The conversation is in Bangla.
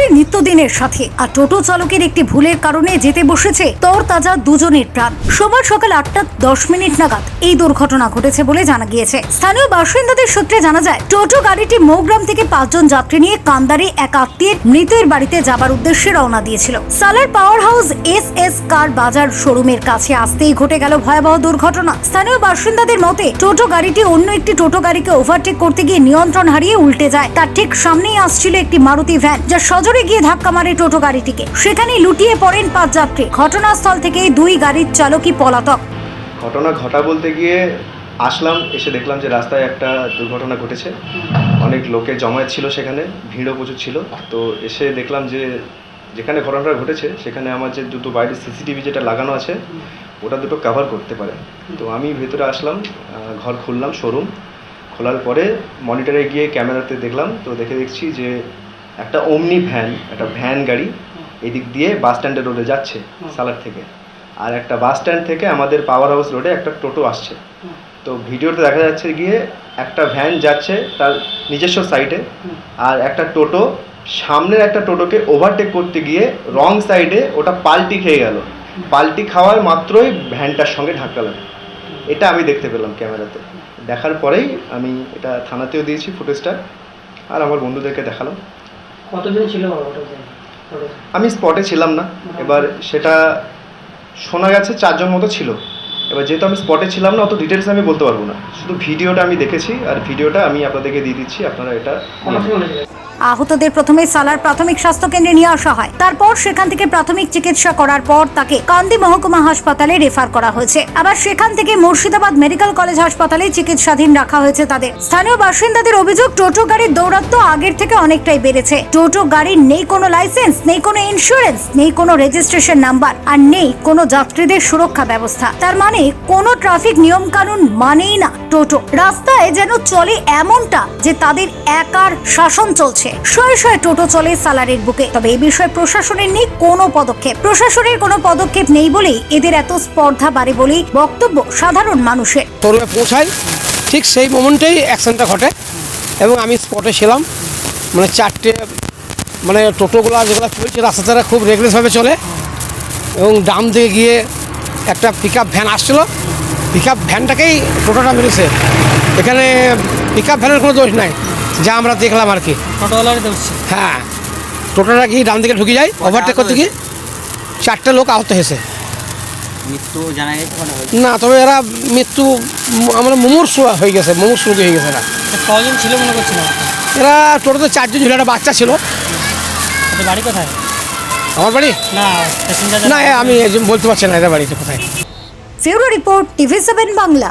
একেবারে নিত্যদিনের সাথে। আর টোটো চালকের একটি ভুলের কারণে যেতে বসেছে তর তাজা দুজনের প্রাণ। সোমবার সকাল আটটা দশ মিনিট নাগাদ এই দুর্ঘটনা ঘটেছে বলে জানা গিয়েছে। স্থানীয় বাসিন্দাদের সূত্রে জানা যায়, টোটো গাড়িটি মৌগ্রাম থেকে পাঁচজন যাত্রী নিয়ে কান্দারে এক আত্মীয়ের মৃতের বাড়িতে যাবার উদ্দেশ্যে রওনা দিয়েছিল। Salar power house S S car bazaar শোরুমের কাছে আসতেই ঘটে গেল ভয়াবহ দুর্ঘটনা। স্থানীয় বাসিন্দাদের মতে, টোটো গাড়িটি অন্য একটি টোটো গাড়িকে ওভারটেক করতে গিয়ে নিয়ন্ত্রণ হারিয়ে উল্টে যায়। তার ঠিক সামনেই আসছিল একটি মারুতি ভ্যান যা সজোরে গিয়ে ধাক্কা মারে টোটো গাড়িটিকে। সেখানেই লুটিয়ে পড়েন পাঁচ যাত্রী। ঘটনাস্থল থেকেই দুই গাড়ির চালকই পলাতক। ঘটনা ঘটা বলতে গিয়ে আসলাম, এসে দেখলাম যে রাস্তায় একটা দুর্ঘটনা ঘটেছে। অনেক লোকে জমায়েত ছিল সেখানে, ভিড়ও প্রচুর ছিল। তো এসে দেখলাম যে যেখানে ঘটনাটা ঘটেছে, সেখানে আমার যে দুটো বাইরের সিসিটিভি যেটা লাগানো আছে, ওটা দুটো কভার করতে পারে। তো আমি ভেতরে আসলাম ঘর খুললাম শোরুম খোলার পরে মনিটরে গিয়ে ক্যামেরাতে দেখলাম, তো দেখে দেখছি যে একটা অমনি ভ্যান একটা ভ্যান গাড়ি এদিক দিয়ে বাস স্ট্যান্ডের রোডে যাচ্ছে সালার থেকে। আর একটা বাস স্ট্যান্ড থেকে আমাদের পাওয়ার হাউস রোডে একটা টোটো আসছে। তো ভিডিওতে দেখা যাচ্ছে গিয়ে একটা ভ্যান যাচ্ছে তার নিজস্ব সাইডে আর একটা টোটো সামনের একটা টোটোকে ওভারটেক করতে গিয়ে রং সাইডে ওটা পাল্টি খেয়ে গেল। পাল্টি খাওয়ার মাত্রই ভ্যানটার সঙ্গে ধাক্কা লাগে। এটা আমি দেখতে পেলাম ক্যামেরাতে। দেখার পরেই আমি এটা থানাতেও দিয়েছি ফুটেজটা আর আমার বন্ধুদেরকে দেখালাম। কতজন ছিল? আমি স্পটে ছিলাম না। এবার সেটা শোনা গেছে চারজন মতো ছিল। এবার যেহেতু আমি স্পটে ছিলাম না অত ডিটেলস আমি বলতে পারব না। শুধু ভিডিওটা আমি দেখেছি আর ভিডিওটা আমি আপনাদেরকে দিয়ে দিচ্ছি আপনারা এটা আহতদের প্রথমে সালার প্রাথমিক স্বাস্থ্য কেন্দ্রে নিয়ে আসা হয়। তারপর সেখান থেকে প্রাথমিক চিকিৎসা করার পর তাকে কান্দি মহকুমা হাসপাতালে রেফার করা হয়েছে। আবার সেখান থেকে মুর্শিদাবাদ মেডিকেল কলেজ হাসপাতালে চিকিৎসাধীন রাখা হয়েছে তাদের। স্থানীয় বাসিন্দাদের অভিযোগ, টোটো গাড়ির দৌরাত্ম আগের থেকে অনেকটাই বেড়েছে। টোটো গাড়ির নেই কোনো লাইসেন্স, নেই কোনো ইন্স্যুরেন্স নেই কোনো রেজিস্ট্রেশন নাম্বার আর নেই কোনো যাত্রীদের সুরক্ষা ব্যবস্থা। তার মানে কোনো ট্রাফিক নিয়ম কানুন মানেই না টোটো। রাস্তায় যেন চলে এমনটা যে তাদের একার শাসন চলছে। শয়ে শয়ে টোটো চলে সালারের বুকে। তবে এই বিষয়ে প্রশাসনের নেই কোনো পদক্ষেপ। প্রশাসনের কোনো পদক্ষেপ নেই বলেই এদের এত স্পর্ধা বাড়ে বলেই বক্তব্য সাধারণ মানুষের। শোরুমে পৌঁছাই, ঠিক সেই মোমেন্টেই অ্যাক্সিডেন্টটা ঘটে এবং আমি স্পটে ছিলাম। মানে চারটে মানে টোটোগুলো যেগুলো চলছে, রাস্তা তারা খুব রেগুলারভাবে চলে এবং ডাম দিকে গিয়ে একটা পিক ভ্যান আসছিল। পিক ভ্যানটাকেই টোটোটা মেরেছে। এখানে পিক ভ্যানের কোনো দোষ নাই। যা আমরা দেখলাম আর কি। হ্যাঁ। টোটোটা গিয়ে ডান দিকে ঢুকে যায়? ওভারটেক করতে গিয়ে? চারটে লোক আহত হয়েছে। মৃত্যু জানা না তবে এরা মৃত্যু আমরা মুমূর্ষু হয়ে গেছে মুমূর্ষু রোগী হয়ে গেছে এরা। কজন ছিল মনে করছিল এরা টোটোতে চারজন ছিল একটা বাচ্চা ছিল। বাড়ি কোথায়? আমার বাড়ি? না না আমি বলতে পারছি না এদের বাড়িতে কোথায়? Bureau report TV seven Bangla.